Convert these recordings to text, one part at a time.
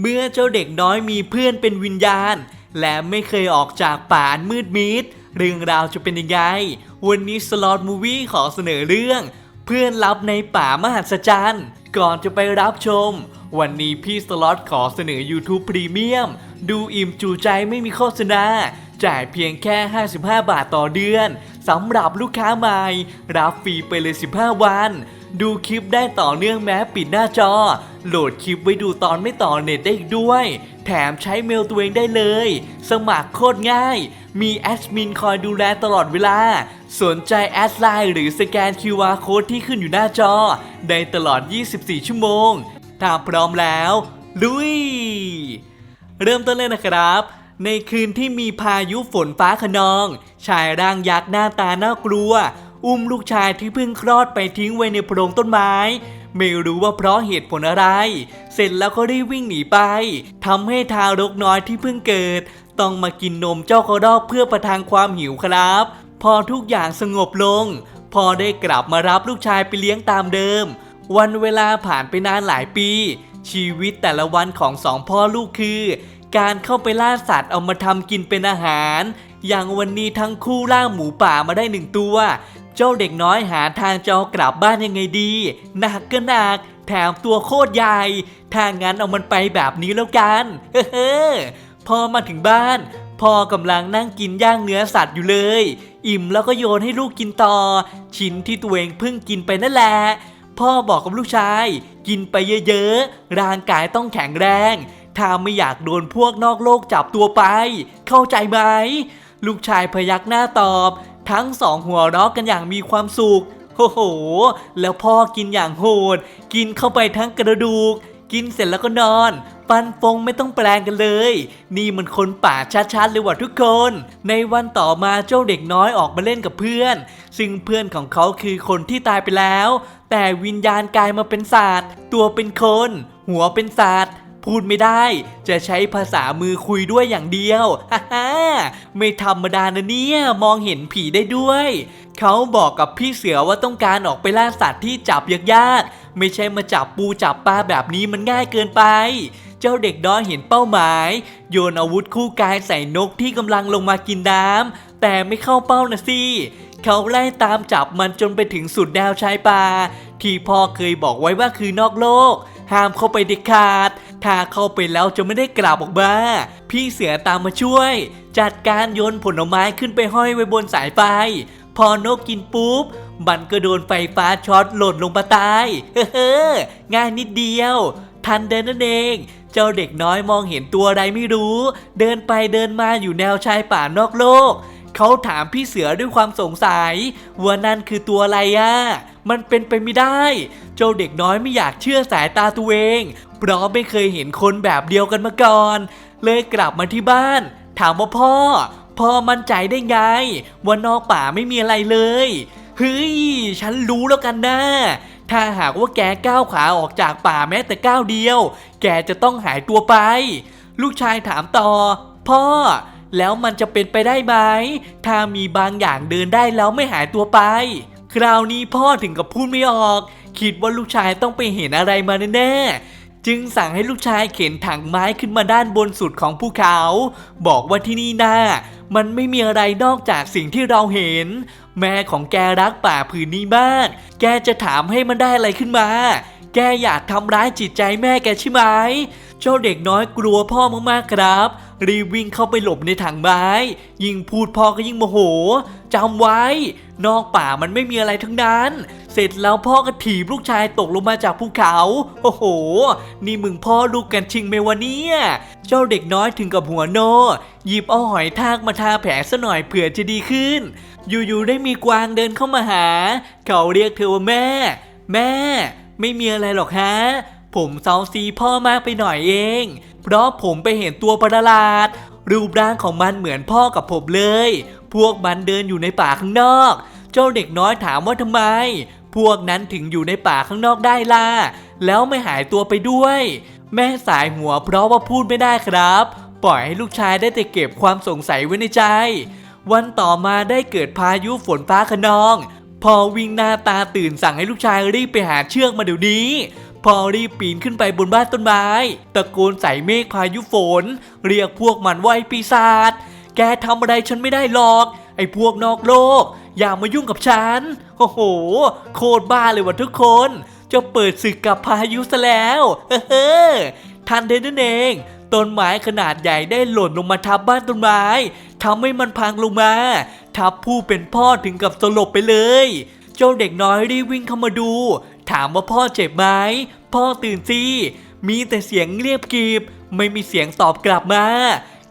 เมื่อเจ้าเด็กน้อยมีเพื่อนเป็นวิญญาณ และไม่เคยออกจากป่านมืดมิด เรื่องราวจะเป็นยังไง วันนี้สล็อตมูวี่ขอเสนอเรื่อง เพื่อนลับในป่ามหัศจรรย์ ก่อนจะไปรับชม วันนี้พี่สล็อตขอเสนอ YouTube Premium ดูอิ่มจูใจไม่มีโฆษณา จ่ายเพียงแค่ 55 บาทต่อเดือนสำหรับลูกค้าใหม่ รับฟรีไปเลย 15 วัน ดูคลิปได้ต่อเนื่องแม้ปิดหน้าจอ โหลดคลิปไว้ดูตอนไม่ต่อเน็ตได้อีกด้วย แถมใช้เมลตัวเองได้เลย สมัครโคตรง่าย มีแอดมินคอยดูแลตลอดเวลา สนใจแอดไลน์หรือสแกน QR Code ที่ขึ้นอยู่หน้าจอ ได้ตลอด 24 ชั่วโมง ถ้าพร้อมแล้ว ลุย เริ่มต้นเลยนะครับในคืนที่มีพายุฝนฟ้าขนอง ชายร่างยักษ์หน้าตาน่ากลัว อุ้มลูกชายที่เพิ่งคลอดไปทิ้งไว้ในโพรงต้นไม้ ไม่รู้ว่าเพราะเหตุผลอะไร เสร็จแล้วก็รีบวิ่งหนีไปทำให้ทารกน้อยที่เพิ่งเกิด ต้องมากินนมเจ้ากระรอกเพื่อประทังความหิวครับ พอทุกอย่างสงบลง พอได้กลับมารับลูกชายไปเลี้ยงตามเดิม วันเวลาผ่านไปนานหลายปี ชีวิตแต่ละวันของสองพ่อลูกคือ การเข้าไปล่าสัตว์เอามาทำกินเป็นอาหาร อย่างวันนี้ทั้งคู่ล่าหมูป่ามาได้หนึ่งตัว เจ้าเด็กน้อยหาทางจะเอากลับบ้านยังไงดีหนักก็หนักแถมตัวโคตรใหญ่ถ้างั้นเอามันไปแบบนี้แล้วกันเฮ้อพอมาถึงบ้านพ่อกำลังนั่งกินย่างเนื้อสัตว์อยู่เลย อิ่มแล้วก็โยนให้ลูกกินต่อ ชิ้นที่ตัวเองเพิ่งกินไปนั่นแหละพ่อบอกกับลูกชาย กินไปเยอะๆ ร่างกายต้องแข็งแรง ถ้าไม่อยากโดนพวกนอกโลกจับตัวไป เข้าใจไหม ลูกชายพยักหน้าตอบ ทั้งสองหัวเราะกันอย่างมีความสุขโอ้โห แล้วพ่อกินอย่างโหด กินเข้าไปทั้งกระดูก กินเสร็จแล้วก็นอน ปันฟงไม่ต้องแปลงกันเลย นี่มันคนป่าชัดๆเลยว่ะทุกคน ในวันต่อมาเจ้าเด็กน้อยออกมาเล่นกับเพื่อน ซึ่งเพื่อนของเขาคือคนที่ตายไปแล้ว แต่วิญญาณกลายมาเป็นสัตว์ตัวเป็นคน หัวเป็นสัตว์ พูดไม่ได้ จะใช้ภาษามือคุยด้วยอย่างเดียวฮ่าฮ่าไม่ธรรมดานะเนี่ย มองเห็นผีได้ด้วย เขาบอกกับพี่เสือว่าต้องการออกไปล่าสัตว์ที่จับยากๆ ไม่ใช่มาจับปูจับปลาแบบนี้มันง่ายเกินไป เจ้าเด็กน้อยเห็นเป้าหมาย โยนอาวุธคู่กายใส่นกที่กำลังลงมากินน้ำแต่ไม่เข้าเป้านะสิเขาไล่ตามจับมันจนไปถึงสุดแนวชายป่าที่พ่อเคยบอกไว้ว่าคือนอกโลก ห้ามเข้าไปเด็ดขาด ถ้าเข้าไปแล้วจะไม่ได้กลับออกมาพี่เสือตามมาช่วย จัดการโยนผลไม้ขึ้นไปห้อยไว้บนสายไฟ พอนกกินปุ๊บ มันก็โดนไฟฟ้าช็อตหล่นลงมาตาย เฮ้อง่ายนิดเดียว ทันเดินนั่นเอง เจ้าเด็กน้อยมองเห็นตัวอะไรไม่รู้ เดินไปเดินมาอยู่แนวชายป่านอกโลก เขาถามพี่เสือด้วยความสงสัยว่านั่นคือตัวอะไรอะ มันเป็นไปไม่ได้ เจ้าเด็กน้อยไม่อยากเชื่อสายตาตัวเอง เพราะไม่เคยเห็นคนแบบเดียวกันมาก่อน เลยกลับมาที่บ้าน ถามว่าพ่อ พ่อมั่นใจได้ไง ว่านอกป่าไม่มีอะไรเลย เฮ้ย ฉันรู้แล้วกันนะถ้าหากว่าแกก้าวขาออกจากป่าแม้แต่ก้าวเดียว แกจะต้องหายตัวไป ลูกชายถามต่อ พ่อ แล้วมันจะเป็นไปได้ไหม ถ้ามีบางอย่างเดินได้แล้วไม่หายตัวไป คราวนี้พ่อถึงกับพูดไม่ออก คิดว่าลูกชายต้องไปเห็นอะไรมาแน่ๆ จึงสั่งให้ลูกชายเข็นถังไม้ขึ้นมาด้านบนสุดของภูเขา บอกว่าที่นี่น่ามันไม่มีอะไรนอกจากสิ่งที่เราเห็น แม่ของแกรักป่าผืนนี้มาก แกจะถามให้มันได้อะไรขึ้นมา แกอยากทำร้ายจิตใจแม่แกใช่ไหม เจ้าเด็กน้อยกลัวพ่อมากๆครับ รีบวิ่งเข้าไปหลบในถังไม้ ยิ่งพูดพ่อก็ยิ่งโมโหจำไว้ นอกป่ามันไม่มีอะไรทั้งนั้น เสร็จแล้วพ่อก็ถีบลูกชายตกลงมาจากภูเขา โอ้โห นี่มึงพ่อลูกกันจริงไหมวะเนี่ย เจ้าเด็กน้อยถึงกับหัวโน หยิบเอาหอยทากมาทาแผลซะหน่อยเผื่อจะดีขึ้น อยู่ๆได้มีกวางเดินเข้ามาหา เขาเรียกเธอว่าแม่ แม่ ไม่มีอะไรหรอกฮะ ผมเซาซีพ่อมากไปหน่อยเอง เพราะผมไปเห็นตัวประหลาด รูปร่างของมันเหมือนพ่อกับผมเลย พวกมันเดินอยู่ในป่าข้างนอก เจ้าเด็กน้อยถามว่าทำไม พวกนั้นถึงอยู่ในป่าข้างนอกได้ล่ะ แล้วไม่หายตัวไปด้วย แม่สายหัวเพราะว่าพูดไม่ได้ครับ ปล่อยให้ลูกชายได้แต่เก็บความสงสัยไว้ในใจ วันต่อมาได้เกิดพายุฝนฟ้าขนอง พอวิ่งหน้าตาตื่นสั่งให้ลูกชายรีบไปหาเชือกมาเดี๋ยวนี้ พ่อรีบปีนขึ้นไปบนบ้านต้นไม้ ตะโกนใส่เมฆพายุฝน เรียกพวกมันว่าไอ้ปีศาจแกทำอะไรฉันไม่ได้หรอก ไอ้พวกนอกโลก อย่ามายุ่งกับฉัน โอ้โห โคตรบ้าเลยว่ะทุกคน จะเปิดศึกกับพายุซะแล้ว เฮ้อทันเดนนั่นเอง ต้นไม้ขนาดใหญ่ได้หล่นลงมาทับบ้านต้นไม้ทำให้มันพังลงมา ทับผู้เป็นพ่อถึงกับสลบไปเลย เจ้าเด็กน้อยรีบวิ่งเข้ามาดู ถามว่าพ่อเจ็บไหมพ่อตื่นสิมีแต่เสียงเรียบกริบไม่มีเสียงตอบกลับมา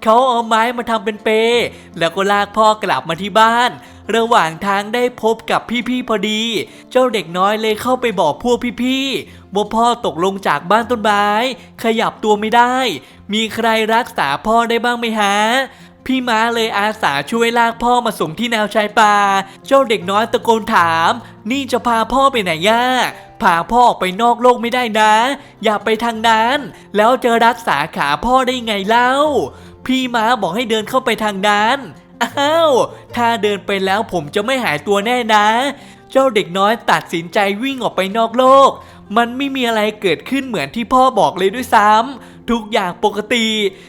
เขาเอาไม้มาทำเป็นเป แล้วก็ลากพ่อกลับมาที่บ้าน ระหว่างทางได้พบกับพี่ๆพอดี เจ้าเด็กน้อยเลยเข้าไปบอกพวกพี่ๆว่าพ่อตกลงจากบ้านต้นไม้ ขยับตัวไม่ได้ มีใครรักษาพ่อได้บ้างไหมฮะ พี่ม้าเลยอาสาช่วยลากพ่อมาส่งที่แนวชายป่า เจ้าเด็กน้อยตะโกนถาม นี่จะพาพ่อไปไหนย่าพาพ่อออกไปนอกโลกไม่ได้นะ อย่าไปทางนั้น แล้วจะรักษาขาพ่อได้ไงเล่า พี่ม้าบอกให้เดินเข้าไปทางนั้น อ้าว ถ้าเดินไปแล้วผมจะไม่หายตัวแน่นะ เจ้าเด็กน้อยตัดสินใจวิ่งออกไปนอกโลก มันไม่มีอะไรเกิดขึ้นเหมือนที่พ่อบอกเลยด้วยซ้ำทุกอย่างปกติ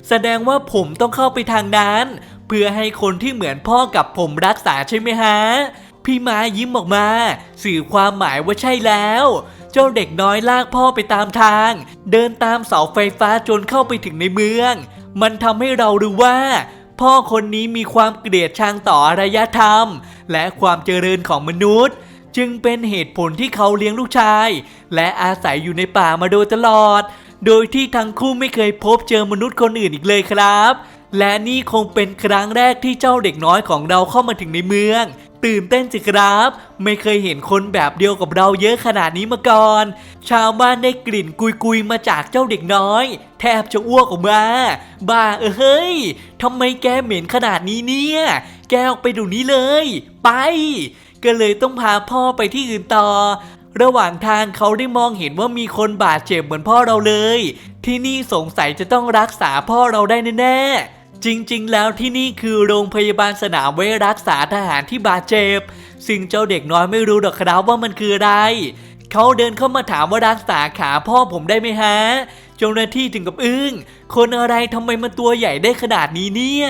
แสดงว่าผมต้องเข้าไปทางนั้น เพื่อให้คนที่เหมือนพ่อกับผมรักษาใช่ไหมฮะพี่ม้ายิ้มออกมา สื่อความหมายว่าใช่แล้ว เจ้าเด็กน้อยลากพ่อไปตามทาง เดินตามเสาไฟฟ้าจนเข้าไปถึงในเมือง มันทำให้เรารู้ว่า พ่อคนนี้มีความเกลียดชังต่ออารยธรรม และความเจริญของมนุษย์ จึงเป็นเหตุผลที่เขาเลี้ยงลูกชาย และอาศัยอยู่ในป่ามาโดยตลอด โดยที่ทั้งคู่ไม่เคยพบเจอมนุษย์คนอื่นอีกเลยครับ และนี่คงเป็นครั้งแรกที่เจ้าเด็กน้อยของเราเข้ามาถึงในเมือง ตื่นเต้นสิครับ ไม่เคยเห็นคนแบบเดียวกับเราเยอะขนาดนี้มาก่อน ชาวบ้านได้กลิ่นกุยๆมาจากเจ้าเด็กน้อย แทบจะอ้วกออกมา บ้าเออเฮ้ยทำไมแกเหม็นขนาดนี้เนี่ย แกออกไปดูนี้เลย ไป ก็เลยต้องพาพ่อไปที่อื่นต่อ ระหว่างทางเขาได้มองเห็นว่ามีคนบาดเจ็บเหมือนพ่อเราเลย ที่นี่สงสัยจะต้องรักษาพ่อเราได้แน่ๆจริงๆ แล้วที่นี่คือโรงพยาบาลสนามไว้รักษาทหารที่บาดเจ็บซึ่งเจ้าเด็กน้อยไม่รู้หรอกครับว่ามันคืออะไรเขาเดินเข้ามาถามว่ารักษาขาพ่อผมได้ไหมฮะเจ้าหน้าที่ถึงกับอึ้งคนอะไรทำไมมันตัวใหญ่ได้ขนาดนี้เนี่ย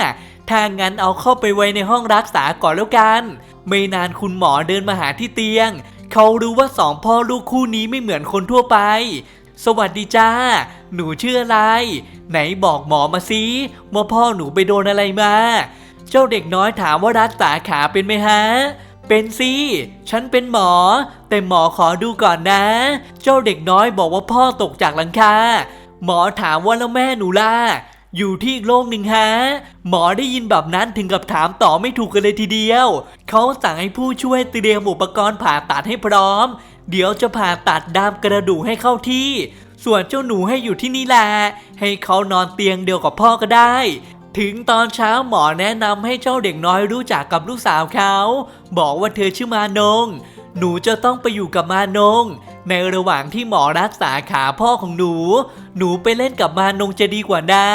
ถ้างั้นเอาเข้าไปไว้ในห้องรักษาก่อนแล้วกัน ไม่นานคุณหมอเดินมาหาที่เตียง เขารู้ว่าสองพ่อลูกคู่นี้ไม่เหมือนคนทั่วไป สวัสดีจ้า หนูชื่ออะไร ไหนบอกหมอมาสิว่าพ่อหนูไปโดนอะไรมา เจ้าเด็กน้อยถามว่ารักษาขาเป็นไหมฮะเป็นสิ ฉันเป็นหมอ แต่หมอขอดูก่อนนะ เจ้าเด็กน้อยบอกว่าพ่อตกจากหลังคา หมอถามว่าแล้วแม่หนูล่ะ อยู่ที่อีกโลกหนึ่งฮะ หมอได้ยินแบบนั้นถึงกับถามต่อไม่ถูกกันเลยทีเดียว เขาสั่งให้ผู้ช่วยเตรียมอุปกรณ์ผ่าตัดให้พร้อม เดี๋ยวจะผ่าตัดดามกระดูกให้เข้าที่ ส่วนเจ้าหนูให้อยู่ที่นี่แหละ ให้เขานอนเตียงเดียวกับพ่อก็ได้ ถึงตอนเช้าหมอแนะนำให้เจ้าเด็กน้อยรู้จักกับลูกสาวเขา บอกว่าเธอชื่อมานง หนูจะต้องไปอยู่กับมานง ในระหว่างที่หมอรักษาขาพ่อของหนู หนูไปเล่นกับมานงจะดีกว่านะ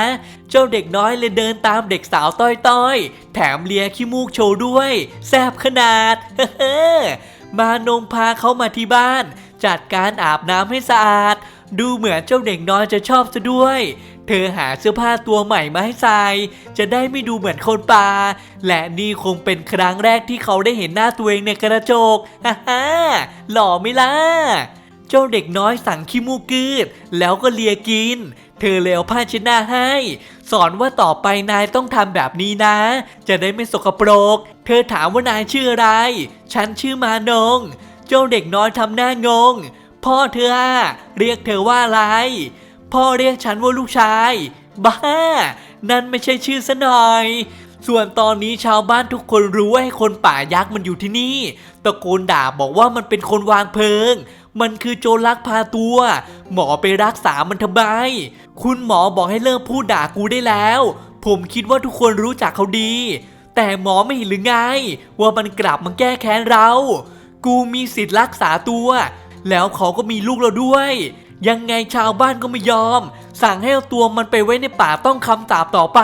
เจ้าเด็กน้อยเลยเดินตามเด็กสาวต้อยๆ แถมเลียขี้มูกโชว์ด้วย แซบขนาดมานงพาเขามาที่บ้าน จัดการอาบน้ำให้สะอาด ดูเหมือนเจ้าเด็กน้อยจะชอบซะด้วย เธอหาเสื้อผ้าตัวใหม่มาให้ใส่จะได้ไม่ดูเหมือนคนป่า และนี่คงเป็นครั้งแรกที่เขาได้เห็นหน้าตัวเองในกระจกฮ่าฮ่าหล่อไหมล่ะเจ้าเด็กน้อยสั่งขี้มูกกืด แล้วก็เลียกิน เธอเลยเอาผ้าเช็ดหน้าให้ สอนว่าต่อไปนายต้องทำแบบนี้นะ จะได้ไม่สกปรก เธอถามว่านายชื่ออะไร ฉันชื่อมานง เจ้าเด็กน้อยทำหน้างง พ่อเธอเรียกเธอว่าอะไร พ่อเรียกฉันว่าลูกชาย บ้า นั่นไม่ใช่ชื่อซะหน่อย ส่วนตอนนี้ชาวบ้านทุกคนรู้ว่าไอ้คนป่ายักษ์มันอยู่ที่นี่ ตะโกนด่าบอกว่ามันเป็นคนวางเพลิง มันคือโจรลักพาตัว หมอไปรักษามันทำไม คุณหมอบอกให้เลิกพูดด่ากูได้แล้ว ผมคิดว่าทุกคนรู้จักเขาดี แต่หมอไม่เห็นหรือไง ว่ามันกลับมาแก้แค้นเรา กูมีสิทธิ์รักษาตัว แล้วเขาก็มีลูกเราด้วย ยังไงชาวบ้านก็ไม่ยอม สั่งให้เอาตัวมันไปไว้ในป่าต้องคำสาปต่อไป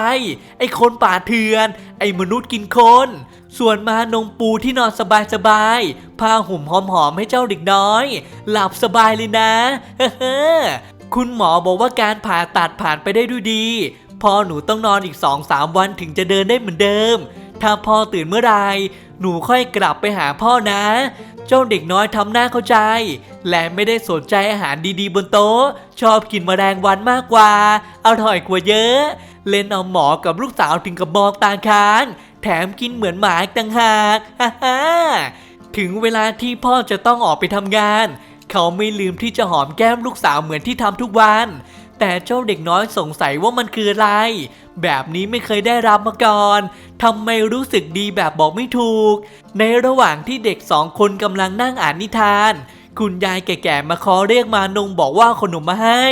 ไอ้คนป่าเถื่อน ไอ้มนุษย์กินคน ส่วนมานงปูที่นอนสบายๆผ้าห่มหอมๆให้เจ้าเด็กน้อย หลับสบายเลยนะเฮ้อคุณหมอบอกว่าการผ่าตัดผ่านไปได้ด้วยดี พอหนูต้องนอนอีก2-3วันถึงจะเดินได้เหมือนเดิม ถ้าพ่อตื่นเมื่อไหรหนูค่อยกลับไปหาพ่อนะ เจ้าเด็กน้อยทำหน้าเข้าใจ และไม่ได้สนใจอาหารดีๆบนโต๊ะ ชอบกินแมลงวันมากกว่า อร่อยกว่าเยอะ เล่นเอาหมอกับลูกสาวถึงกับมองตาค้าง แถมกินเหมือนหมาอีกต่างหากฮ่าฮ่าถึงเวลาที่พ่อจะต้องออกไปทำงาน เขาไม่ลืมที่จะหอมแก้มลูกสาวเหมือนที่ทำทุกวัน แต่เจ้าเด็กน้อยสงสัยว่ามันคืออะไร แบบนี้ไม่เคยได้รับมาก่อนทำไมรู้สึกดีแบบบอกไม่ถูก ในระหว่างที่เด็กสองคนกำลังนั่งอ่านนิทาน คุณยายแก่ๆมาขอเรียกมานงบอกว่าขนมมาให้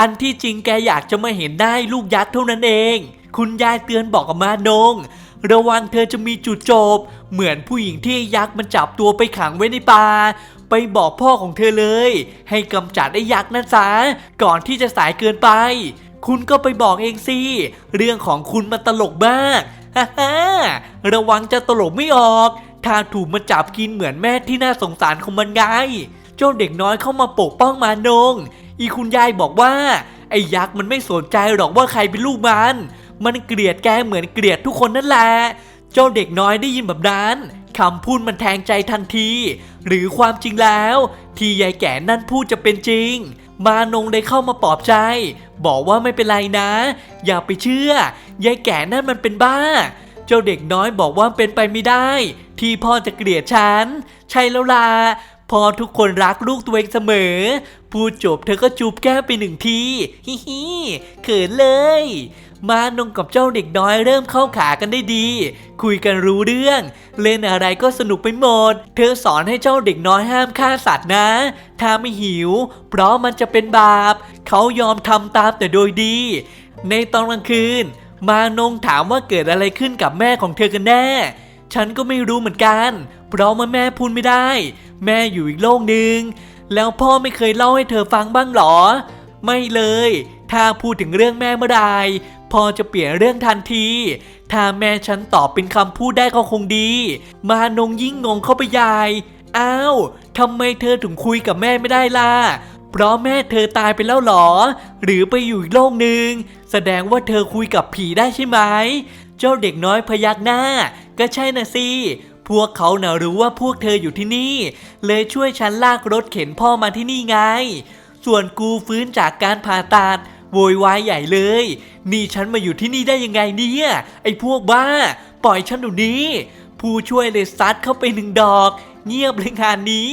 อันที่จริงแกอยากจะมาเห็นได้ลูกยักษ์เท่านั้นเอง คุณยายเตือนบอกกับมานง ระวังเธอจะมีจุดจบ เหมือนผู้หญิงที่ยักษ์มันจับตัวไปขังไว้ในป่า ไปบอกพ่อของเธอเลย ให้กำจัดไอ้ยักษ์นั่นซะก่อนที่จะสายเกินไป คุณก็ไปบอกเองสิ เรื่องของคุณมันตลกมากฮ่าฮ่าระวังจะตลกไม่ออกถ้าถูกมันจับกินเหมือนแม่ที่น่าสงสารของมันไง เจ้าเด็กน้อยเข้ามาปกป้องมานง อีคุณยายบอกว่า ไอ้ยักษ์มันไม่สนใจหรอกว่าใครเป็นลูกมัน มันเกลียดแกเหมือนเกลียดทุกคนนั่นแหละ เจ้าเด็กน้อยได้ยินแบบนั้น คำพูดมันแทงใจทันที หรือความจริงแล้ว ที่ยายแก่นั่นพูดจะเป็นจริง มานงได้เข้ามาปลอบใจ บอกว่าไม่เป็นไรนะ อย่าไปเชื่อยายแก่นั่นมันเป็นบ้า เจ้าเด็กน้อยบอกว่าเป็นไปไม่ได้ ที่พ่อจะเกลียดฉัน ใช่แล้วล่ะ พ่อทุกคนรักลูกตัวเองเสมอ พูดจบเธอก็จูบแก้มไปหนึ่งที ฮิฮิเขินเลย มานงกับเจ้าเด็กน้อยเริ่มเข้าขากันได้ดี คุยกันรู้เรื่อง เล่นอะไรก็สนุกไปหมด เธอสอนให้เจ้าเด็กน้อยห้ามฆ่าสัตว์นะ ถ้าไม่หิว เพราะมันจะเป็นบาป เขายอมทำตามแต่โดยดี ในตอนกลางคืน มานงถามว่าเกิดอะไรขึ้นกับแม่ของเธอกันแน่ ฉันก็ไม่รู้เหมือนกัน เพราะว่าแม่พูดไม่ได้ แม่อยู่อีกโลกหนึ่งแล้วพ่อไม่เคยเล่าให้เธอฟังบ้างหรอ ไม่เลย ถ้าพูดถึงเรื่องแม่เมื่อใดพ่อจะเปลี่ยนเรื่องทันที ถ้าแม่ฉันตอบเป็นคำพูดได้ก็คงดี มานงยิ่งงงเข้าไปใหญ่อ้าวทำไมเธอถึงคุยกับแม่ไม่ได้ล่ะเพราะแม่เธอตายไปแล้วหรอ หรือไปอยู่อีกโลกหนึ่งแสดงว่าเธอคุยกับผีได้ใช่ไหม เจ้าเด็กน้อยพยักหน้า ก็ใช่นะสิ พวกเขาน่ะรู้ว่าพวกเธออยู่ที่นี่ เลยช่วยฉันลากรถเข็นพ่อมาที่นี่ไง ส่วนกูฟื้นจากการผ่าตัดโวยวายใหญ่เลย นี่ฉันมาอยู่ที่นี่ได้ยังไงเนี่ย ไอ้พวกบ้า ปล่อยฉันดี๋ยวนี้ ผู้ช่วยเลยซัดเข้าไปหนึ่งดอก เงียบเลยงานนี้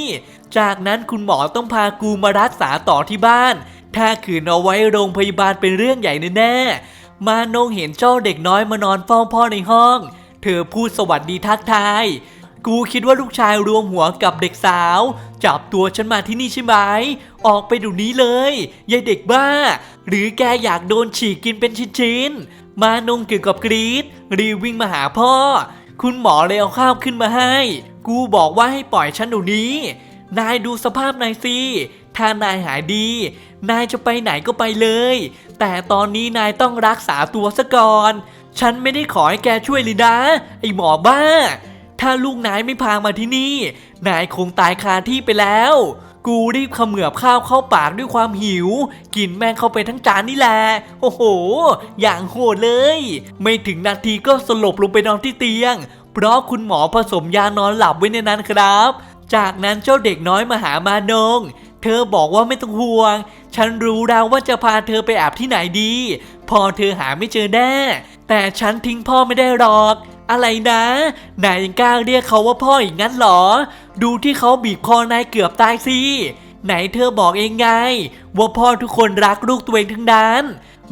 จากนั้นคุณหมอต้องพากูมารักษาต่อที่บ้าน ถ้าขืนเอาไว้โรงพยาบาลเป็นเรื่องใหญ่แน่ๆ มานงเห็นเจ้าเด็กน้อยมานอนเฝ้าพ่อในห้อง เธอพูดสวัสดีทักทาย กูคิดว่าลูกชายรวมหัวกับเด็กสาว จับตัวฉันมาที่นี่ใช่ไหม ออกไปดูนี้เลยยายเด็กบ้า หรือแกอยากโดนฉีกกินเป็นชิ้นๆ มานงเกี่ยวกับกรีดรีวิ่งมาหาพ่อ คุณหมอเลยเอาข้าวขึ้นมาให้ กูบอกว่าให้ปล่อยฉันดี๋ยวนี้ นายดูสภาพนายสิถ้านายหายดี นายจะไปไหนก็ไปเลย แต่ตอนนี้นายต้องรักษาตัวซะก่อน ฉันไม่ได้ขอให้แกช่วยเลยนะ ไอหมอบ้า ถ้าลูกนายไม่พามาที่นี่ นายคงตายคาที่ไปแล้ว กูรีบเขมือบข้าวเข้าปากด้วยความหิว กินแม่งเข้าไปทั้งจานนี่แหละ โอ้โห อย่างโหดเลย ไม่ถึงนาทีก็สลบลงไปนอนที่เตียง เพราะคุณหมอผสมยานอนหลับไว้ในนั้นครับ จากนั้นเจ้าเด็กน้อยมาหามานงเธอบอกว่าไม่ต้องห่วง ฉันรู้แล้วว่าจะพาเธอไปอาบที่ไหนดี พอเธอหาไม่เจอแน่ แต่ฉันทิ้งพ่อไม่ได้หรอก อะไรนะนายยังกล้าเรียกเขาว่าพ่ออีกงั้นเหรอ ดูที่เขาบีบคอนายเกือบตายสิ ไหนเธอบอกเองไง ว่าพ่อทุกคนรักลูกตัวเองทั้งนั้น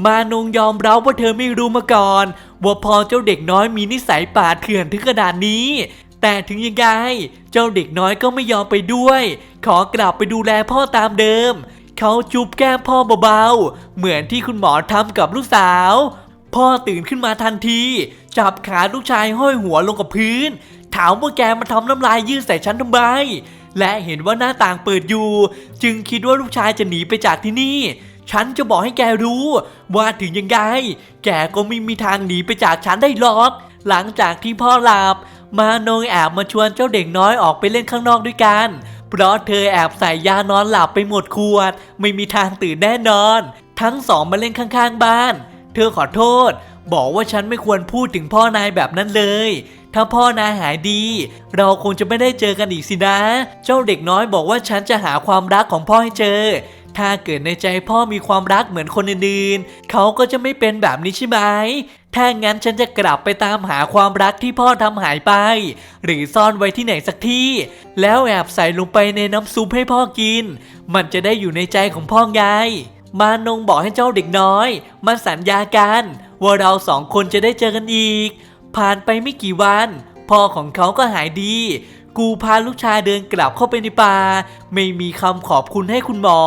มานงยอมรับว่าเธอไม่รู้มาก่อน ว่าพ่อเจ้าเด็กน้อยมีนิสัยป่าเถื่อนถึงขนาดนี้ แต่ถึงยังไง เจ้าเด็กน้อยก็ไม่ยอมไปด้วย ขอกลับไปดูแลพ่อตามเดิมเขาจุบแก้มพ่อเบาๆ เหมือนที่คุณหมอทำกับลูกสาว พ่อตื่นขึ้นมาทันที จับขาลูกชายห้อยหัวลงกับพื้น ถามว่าแกมาทำน้ำลายยืดใส่ฉันทำไม และเห็นว่าหน้าต่างเปิดอยู่ จึงคิดว่าลูกชายจะหนีไปจากที่นี่ ฉันจะบอกให้แกรู้ ว่าถึงยังไง แกก็ไม่มีทางหนีไปจากฉันได้หรอก หลังจากที่พ่อหลับ มานงแอบมาชวนเจ้าเด็กน้อยออกไปเล่นข้างนอกด้วยกันเพราะเธอแอบใส่ยานอนหลับไปหมดขวด ไม่มีทางตื่นแน่นอน ทั้งสองมาเล่นข้างๆบ้าน เธอขอโทษ บอกว่าฉันไม่ควรพูดถึงพ่อนายแบบนั้นเลย ถ้าพ่อนายหายดี เราคงจะไม่ได้เจอกันอีกสินะ เจ้าเด็กน้อยบอกว่าฉันจะหาความรักของพ่อให้เจอ ถ้าเกิดในใจพ่อมีความรักเหมือนคนอื่นๆ เขาก็จะไม่เป็นแบบนี้ใช่ไหมถ้างั้นฉันจะกลับไปตามหาความรักที่พ่อทำหายไป หรือซ่อนไว้ที่ไหนสักที่ แล้วแอบใส่ลงไปในน้ำซุปให้พ่อกิน มันจะได้อยู่ในใจของพ่อไง มานงบอกให้เจ้าเด็กน้อย มาสัญญากันว่าเราสองคนจะได้เจอกันอีก ผ่านไปไม่กี่วัน พ่อของเขาก็หายดี กูพาลูกชายเดินกลับเข้าไปในป่า ไม่มีคำขอบคุณให้คุณหมอ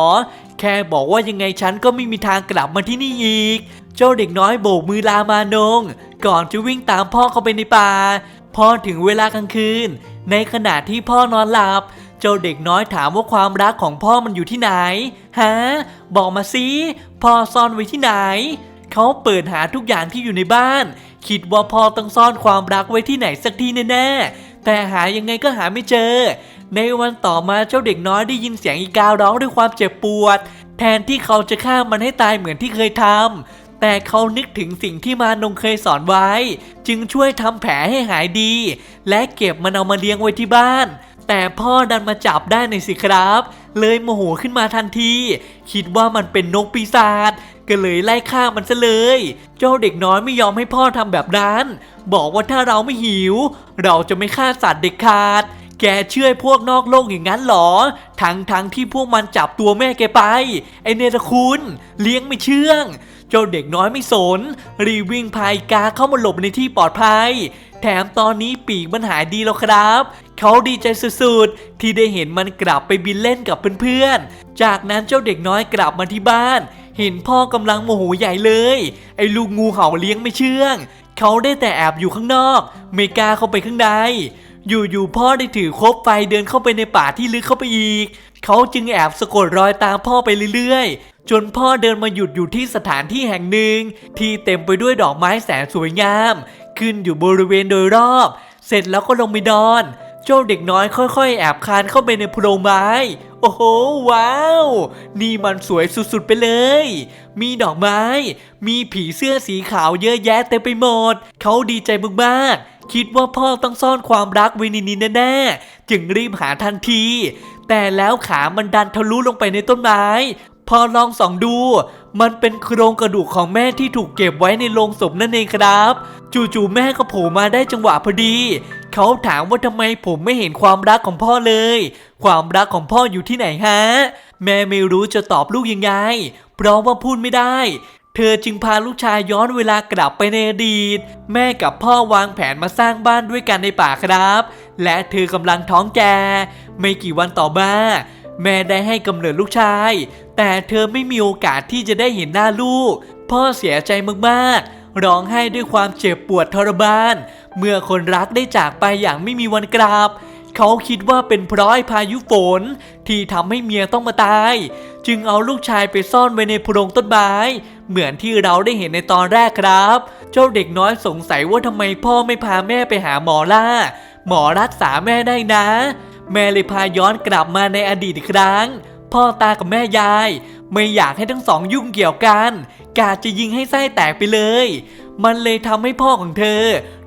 แค่บอกว่ายังไงฉันก็ไม่มีทางกลับมาที่นี่อีก เจ้าเด็กน้อยโบกมือลามานง ก่อนจะวิ่งตามพ่อเข้าไปในป่า พอถึงเวลากลางคืน ในขณะที่พ่อนอนหลับเจ้าเด็กน้อยถามว่าความรักของพ่อมันอยู่ที่ไหน ฮะ บอกมาสิ พ่อซ่อนไว้ที่ไหน เขาเปิดหาทุกอย่างที่อยู่ในบ้าน คิดว่าพ่อต้องซ่อนความรักไว้ที่ไหนสักที่แน่ๆ แต่หายังไงก็หาไม่เจอ ในวันต่อมาเจ้าเด็กน้อยได้ยินเสียงอีการ้องด้วยความเจ็บปวด แทนที่เขาจะฆ่ามันให้ตายเหมือนที่เคยทำแต่เขานึกถึงสิ่งที่มานงเคยสอนไว้ จึงช่วยทำแผลให้หายดี และเก็บมันเอามาเลี้ยงไว้ที่บ้าน แต่พ่อดันมาจับได้ในสิครับ เลยโมโหขึ้นมาทันที คิดว่ามันเป็นนกปีศาจก็เลยไล่ฆ่ามันซะเลย เจ้าเด็กน้อยไม่ยอมให้พ่อทำแบบนั้น บอกว่าถ้าเราไม่หิว เราจะไม่ฆ่าสัตว์เด็กขาด แกเชื่อพวกนอกโลกอย่างนั้นหรอ ทั้งทั้งที่พวกมันจับตัวแม่แกไป ไอเนรคุณ เลี้ยงไม่เชื่อง เจ้าเด็กน้อยไม่สน รีวิ่งพายกาเข้ามาหลบในที่ปลอดภัย แถมตอนนี้ปีกมันหายดีแล้วครับ เขาดีใจสุดๆ ที่ได้เห็นมันกลับไปบินเล่นกับเพื่อนๆ จากนั้นเจ้าเด็กน้อยกลับมาที่บ้าน เห็นพ่อกำลังโมโหใหญ่เลย ไอ้ลูกงูเห่าเลี้ยงไม่เชื่อง เขาได้แต่แอบอยู่ข้างนอก ไม่กล้าเข้าไปข้างใน อยู่ๆพ่อได้ถือคบไฟเดินเข้าไปในป่าที่ลึกเข้าไปอีก เขาจึงแอบสะกดรอยตามพ่อไปเรื่อยๆ จนพ่อเดินมาหยุดอยู่ที่สถานที่แห่งหนึ่ง ที่เต็มไปด้วยดอกไม้แสนสวยงาม ขึ้นอยู่บริเวณโดยรอบ เสร็จแล้วก็ลงไปนอน เจ้าเด็กน้อยค่อยๆ แอบคลานเข้าไปในโพรงไม้ โอ้โห ว้าว นี่มันสวยสุดๆไปเลย มีดอกไม้ มีผีเสื้อสีขาวเยอะแยะเต็มไปหมด เขาดีใจมากๆ คิดว่าพ่อต้องซ่อนความรักไว้ในนี้แน่ๆ จึงรีบหาทันที แต่แล้วขามันดันทะลุลงไปในต้นไม้ พอลองส่องดู มันเป็นโครงกระดูกของแม่ที่ถูกเก็บไว้ในโลงศพนั่นเองครับ จู่ๆแม่ก็โผล่มาได้จังหวะพอดี เขาถามว่าทำไมผมไม่เห็นความรักของพ่อเลย ความรักของพ่ออยู่ที่ไหนฮะ แม่ไม่รู้จะตอบลูกยังไง เพราะว่าพูดไม่ได้ เธอจึงพาลูกชายย้อนเวลากลับไปในอดีต แม่กับพ่อวางแผนมาสร้างบ้านด้วยกันในป่าครับ และเธอกำลังท้องแก่ ไม่กี่วันต่อมาแม่ได้ให้กำเนิดลูกชาย แต่เธอไม่มีโอกาสที่จะได้เห็นหน้าลูก พ่อเสียใจมากๆ ร้องไห้ด้วยความเจ็บปวดทรมาน เมื่อคนรักได้จากไปอย่างไม่มีวันกลับเขาคิดว่าเป็นเพราะไอ้พายุฝน ที่ทำให้เมียต้องมาตาย จึงเอาลูกชายไปซ่อนไว้ในโพรงต้นไม้ เหมือนที่เราได้เห็นในตอนแรกครับ เจ้าเด็กน้อยสงสัยว่าทำไมพ่อไม่พาแม่ไปหาหมอล่ะหมอรักษาแม่ได้นะ แม่เลยพาย้อนกลับมาในอดีตอีกครั้ง พ่อตากับแม่ยาย ไม่อยากให้ทั้งสองยุ่งเกี่ยวกัน กาจะยิงให้ไส้แตกไปเลย มันเลยทำให้พ่อของเธอ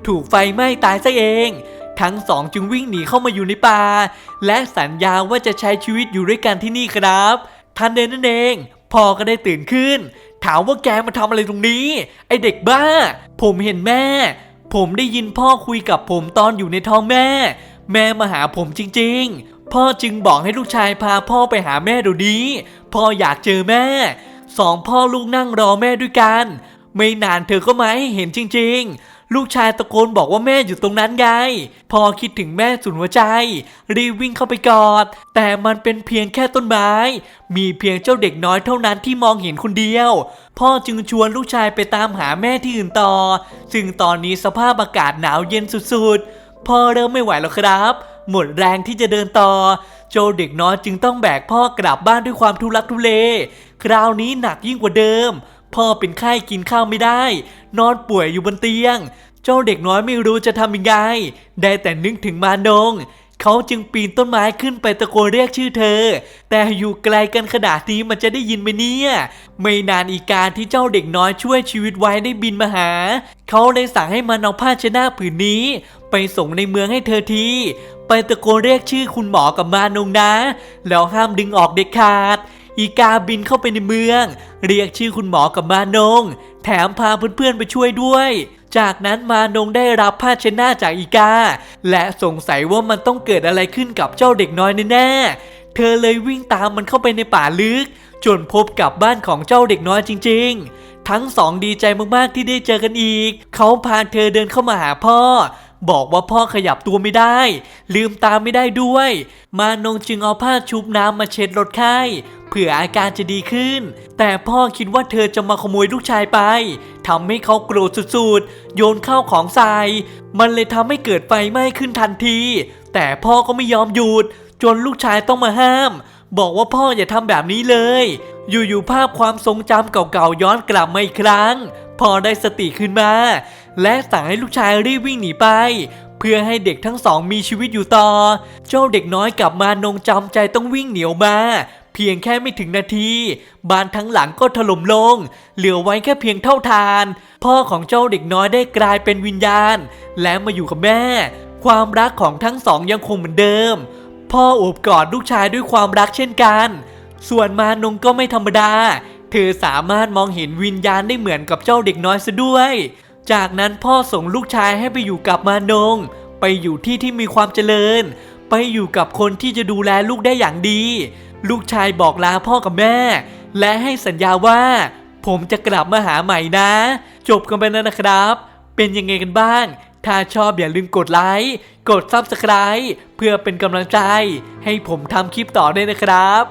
ถูกไฟไหม้ตายซะเอง ทั้งสองจึงวิ่งหนีเข้ามาอยู่ในป่า และสัญญาว่าจะใช้ชีวิตอยู่ด้วยกันที่นี่ครับทันเดนนั่นเองพ่อก็ได้ตื่นขึ้น ถามว่าแกมาทำอะไรตรงนี้ ไอเด็กบ้า ผมเห็นแม่ ผมได้ยินพ่อคุยกับผมตอนอยู่ในท้องแม่ แม่มาหาผมจริง ๆ พ่อจึงบอกให้ลูกชายพาพ่อไปหาแม่ดูดีพ่ออยากเจอแม่ สองพ่อลูกนั่งรอแม่ด้วยกัน ไม่นานเธอก็มาให้เห็นจริง ๆ ลูกชายตะโกนบอกว่าแม่อยู่ตรงนั้นไง พ่อคิดถึงแม่สุดหัวใจ รีบวิ่งเข้าไปกอด แต่มันเป็นเพียงแค่ต้นไม้ มีเพียงเจ้าเด็กน้อยเท่านั้นที่มองเห็นคนเดียว พ่อจึงชวนลูกชายไปตามหาแม่ที่อื่นต่อ ซึ่งตอนนี้สภาพอากาศหนาวเย็นสุดๆ พ่อเริ่มไม่ไหวแล้วครับ หมดแรงที่จะเดินต่อ โจเด็กน้อยจึงต้องแบกพ่อกลับบ้านด้วยความทุลักทุเล คราวนี้หนักยิ่งกว่าเดิม พ่อเป็นไข้กินข้าวไม่ได้ นอนป่วยอยู่บนเตียง เจ้าเด็กน้อยไม่รู้จะทำยังไง ได้แต่นึกถึงมานงเขาจึงปีนต้นไม้ขึ้นไปตะโกนเรียกชื่อเธอ แต่อยู่ไกลกันขนาดนี้มันจะได้ยินไหมเนี่ย ไม่นานอีการที่เจ้าเด็กน้อยช่วยชีวิตไว้ได้บินมาหา เขาเลยสั่งให้มันเอาผ้าชนาผืนนี้ ไปส่งในเมืองให้เธอที ไปตะโกนเรียกชื่อคุณหมอกับมานงนะ แล้วห้ามดึงออกเด็ดขาด อีกาบินเข้าไปในเมือง เรียกชื่อคุณหมอกับมานง แถมพาเพื่อนๆไปช่วยด้วย จากนั้นมานงได้รับผ้าเช็ดหน้าจากอีกา และสงสัยว่ามันต้องเกิดอะไรขึ้นกับเจ้าเด็กน้อยแน่ๆเธอเลยวิ่งตามมันเข้าไปในป่าลึก จนพบกับบ้านของเจ้าเด็กน้อยจริง ๆ ทั้งสองดีใจมากๆที่ได้เจอกันอีก เขาพาเธอเดินเข้ามาหาพ่อ บอกว่าพ่อขยับตัวไม่ได้ ลืมตาไม่ได้ด้วย มานงจึงเอาผ้าชุบน้ำมาเช็ดรถไข้เผื่ออาการจะดีขึ้น แต่พ่อคิดว่าเธอจะมาขโมยลูกชายไปทำให้เขาโกรธสุดๆ โยนข้าวของใส่มันเลยทำให้เกิดไฟไหม้ขึ้นทันที แต่พ่อก็ไม่ยอมหยุด จนลูกชายต้องมาห้าม บอกว่าพ่ออย่าทำแบบนี้เลย อยู่ๆภาพความทรงจำเก่าๆย้อนกลับมาอีกครั้ง พอได้สติขึ้นมา และสั่งให้ลูกชายรีบวิ่งหนีไป เพื่อให้เด็กทั้งสองมีชีวิตอยู่ต่อ เจ้าเด็กน้อยกลับมานงจำใจต้องวิ่งเหนียวมา เพียงแค่ไม่ถึงนาที บ้านทั้งหลังก็ถล่มลง เหลือไว้แค่เพียงเท่าทาน พ่อของเจ้าเด็กน้อยได้กลายเป็นวิญญาณ และมาอยู่กับแม่ ความรักของทั้งสองยังคงเหมือนเดิม พ่อโอบกอดลูกชายด้วยความรักเช่นกัน ส่วนมานงก็ไม่ธรรมดา เธอสามารถมองเห็นวิญญาณได้เหมือนกับเจ้าเด็กน้อยซะด้วย จากนั้นพ่อส่งลูกชายให้ไปอยู่กับมานง ไปอยู่ที่ที่มีความเจริญ ไปอยู่กับคนที่จะดูแลลูกได้อย่างดี ลูกชายบอกลาพ่อกับแม่ และให้สัญญาว่า ผมจะกลับมาหาใหม่นะ จบกันไปแล้วนะครับ เป็นยังไงกันบ้างถ้าชอบอย่าลืมกดไลค์ กด Subscribe เพื่อเป็นกำลังใจ ให้ผมทำคลิปต่อด้วยนะครับ